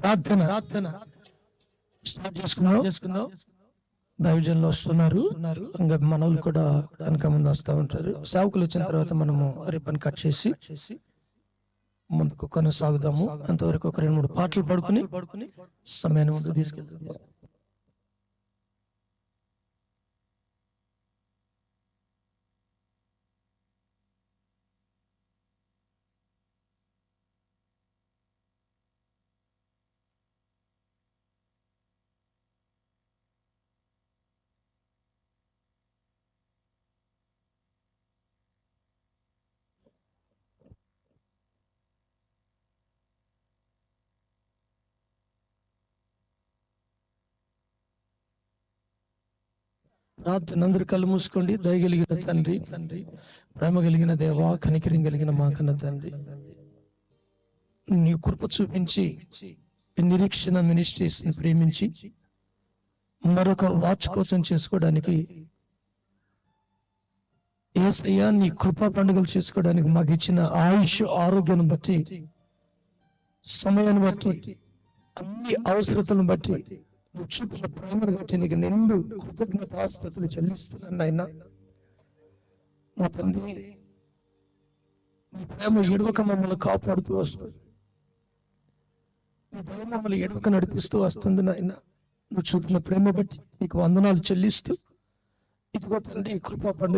ప్రార్థన ప్రార్థన. స్టార్ట్ చేసుకుందాం. చేసుకుందాం. దైవజనులు వస్తున్నారు. ఇంకా మనవులు కూడా వెనక ముందు వస్తూ ఉంటారు. సేవకులు వచ్చిన తర్వాత మనము రిబ్బన్ కట్ చేసి ముందుకు కొనసాగుదాము. అంతవరకు ఒక రెండు మూడు పాటలు పడుకుని పడుకుని సమయాన్ని ముందు తీసుకెళ్తాం ప్రార్థన అందరు కళ్ళు మూసుకోండి. దయగలిగిన తండ్రి తండ్రి ప్రేమ కలిగిన దేవా కనికరం కలిగిన మా కన్న తండ్రి. నీ కృప చూపించి నిరీక్షణ మినిస్ట్రీస్ని ప్రేమించి మరొక వాచ్ కోసం చేసుకోవడానికి ఏసయ్యా నీ కృపా పండుగలు చేసుకోవడానికి మాకు ఇచ్చిన ఆయుష్ ఆరోగ్యాన్ని బట్టి సమయాన్ని బట్టి అన్ని అవసరతలను బట్టి నువ్వు చూపిన ప్రేమను బట్టి నీకు నిండు కృతజ్ఞతాస్తుతులు చెల్లిస్తున్నాను నాయన. మా తండ్రి నీ ప్రేమ ఎడవక మమ్మల్ని కాపాడుతూ వస్తుంది. నీ దయ మమ్మల్ని ఎడవక నడిపిస్తూ వస్తుంది నాయన. నువ్వు చూపిన ప్రేమ బట్టి నీకు వందనాలు చెల్లిస్తూ ఇదిగో తండ్రి కృపా పండుగ